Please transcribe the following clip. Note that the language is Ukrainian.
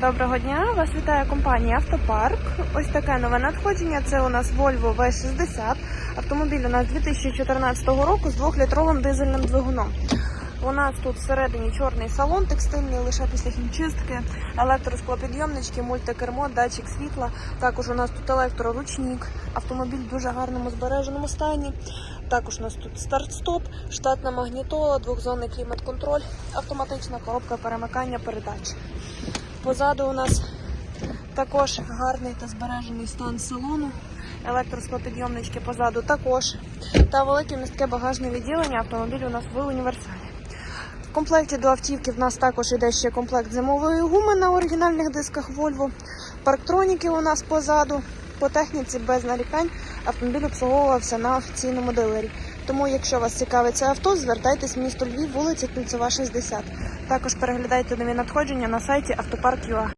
Доброго дня! Вас вітає компанія Автопарк. Ось таке нове надходження. Це у нас Volvo V60. Автомобіль у нас 2014 року з 2-літровим дизельним двигуном. У нас тут всередині чорний салон текстильний, лише після хімчистки, електросклопідйомнички, мультикермо, датчик світла. Також у нас тут електроручник. Автомобіль в дуже гарному збереженому стані. Також у нас тут старт-стоп, штатна магнітола, двохзонний клімат-контроль, автоматична коробка перемикання передач. Позаду у нас також гарний та збережений стан салону. Електросклопідйомнички позаду також. Та велике містке багажне відділення. Автомобіль у нас в універсалі. В комплекті до автівки в нас також іде ще комплект зимової гуми на оригінальних дисках Volvo. Парктроніки у нас позаду. По техніці без нарікань автомобіль обслуговувався на офіційному дилері. Тому, якщо вас цікавить це авто, звертайтесь в місто Львів, вулиця Кільцева, 60. Також переглядайте нові надходження на сайті автопарк.ua.